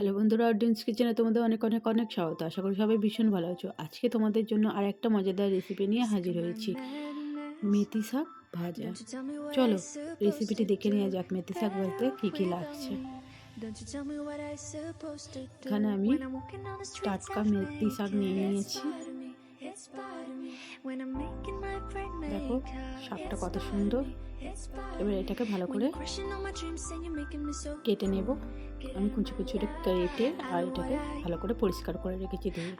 Hello বন্ধুরা audience কিচেনে তোমাদের অনেক অনেক অনেক স্বাগত। আশা করি সবাই ভীষণ ভালো আছো। আজকে তোমাদের জন্য আর একটা মজাদার রেসিপি নিয়ে হাজির হয়েছি। মেথি শাক ভাজা। চলো রেসিপিটি দেখে নেওয়া যাক, মেথি শাক ভাজতে কী কী লাগছে। এখানে আমি টাটকা মেথি শাক নিয়ে নিয়েছি। দেখো শাকটা কত সুন্দর। এবার এটাকে ভালো করে কেটে নেব। আমি কুচি কুচি করে কেটে আর এটাকে ভালো করে পরিষ্কার করে রেখেছি ধুয়ে।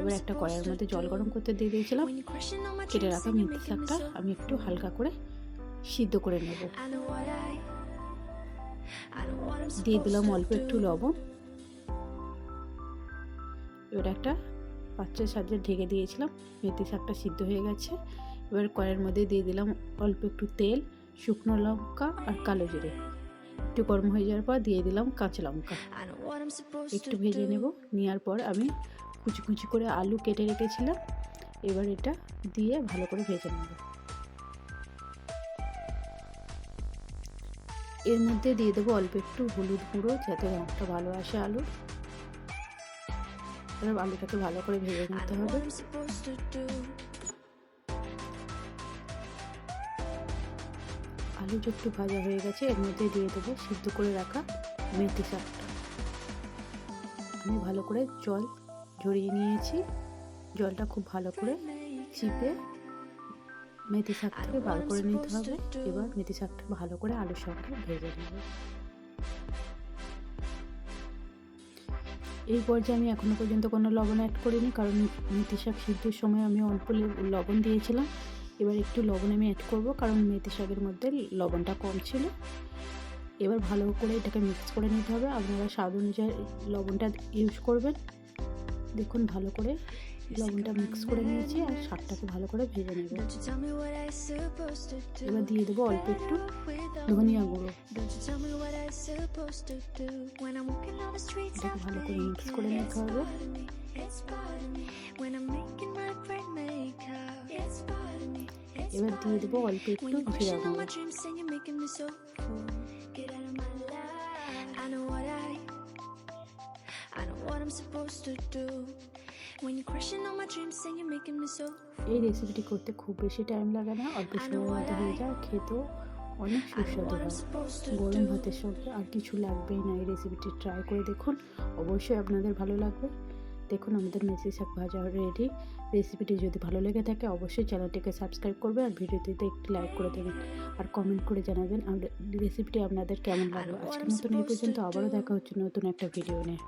এবার একটা কড়াইয়ের মধ্যে জল গরম করতে দিয়ে দিয়েছিলাম। কেটে রাখা মেথি শাকটা আমি একটু হালকা করে সিদ্ধ করে নেব। দিয়ে দিলাম অল্প একটু লবণ। এবার একটা পাত্রের সাহায্যে ঢেকে দিয়েছিলাম। মেথি শাকটা সিদ্ধ হয়ে গেছে। এবার কড়াইয়ের মধ্যে দিয়ে দিলাম অল্প একটু তেল শুকনো লঙ্কা আর কালো জিরে। একটু গরম হয়ে যাওয়ার পর দিয়ে দিলাম কাঁচা লঙ্কা। একটু ভেজে নেব। নেওয়ার পর আমি কুচি কুচি করে আলু কেটে রেখেছিলাম। এবার এটা দিয়ে ভালো করে ভেজে নেব। এর মধ্যে দিয়ে দেবো অল্প একটু হলুদ গুঁড়ো যাতে রঙটা ভালো আসে আলুর। এবার আলুটাকে ভালো করে ভেজে নিতে হবে। আলু একটু ভাজা হয়ে গেছে এর মধ্যে দিয়ে দেবো সিদ্ধ করে রাখা মেথি শাকটা। আমি ভালো করে জল ঝরিয়ে নিয়েছি। জলটা খুব ভালো করে চিপে মেথি শাকটাকে বার করে নিতে হবে। এবার মেথি শাকটা ভালো করে আলুর সঙ্গে ভেজে নেব। এই পর্যায়ে আমি এখনও পর্যন্ত কোনো লবণ অ্যাড করিনি কারণ মেথি শাক সিদ্ধর সময় আমি অল্প লবণ দিয়েছিলাম। এবার একটু লবণ আমি অ্যাড করব কারণ মেথি শাকের মধ্যে লবণটা কম ছিল। এবার ভালো করে এটাকে মিক্স করে নিতে হবে। আপনারা স্বাদ অনুযায়ী লবণটা ইউজ করবেন। দেখুন ভালো করে লবণটা মিক্স করে নিয়েছি আর শাকটাকে ভালো করে ভেজে নেব। এবার দিয়ে দেবো অল্প একটু ধনিয়া গুঁড়ো। ভালো করে মিক্স করে নিতে হবে। এবার দিয়ে দেবো অল্প একটু জিরা গুঁড়ো এই রেসিপিটি করতে খুব বেশি টাইম লাগে না অল্প সময়ের মধ্যে হয়ে যায় খেতেও অনেক সুস্বাদু হয়। গরম ভাতের সঙ্গে আর কিছু লাগবেই না, এই রেসিপিটি ট্রাই করে দেখুন। অবশ্যই আপনাদের ভালো লাগবে। দেখুন, আমাদের মেথি শাক ভাজা রেডি রেসিপিটি যদি ভালো লেগে থাকে, অবশ্যই চ্যানেলটিকে সাবস্ক্রাইব করবে আর ভিডিওটিতে একটি লাইক করে দেবেন। আর কমেন্ট করে জানাবেন রেসিপিটি আপনাদের কেমন লাগল? আজকের মতন এই পর্যন্ত, আবারও দেখা হচ্ছে নতুন একটা ভিডিও নিয়ে।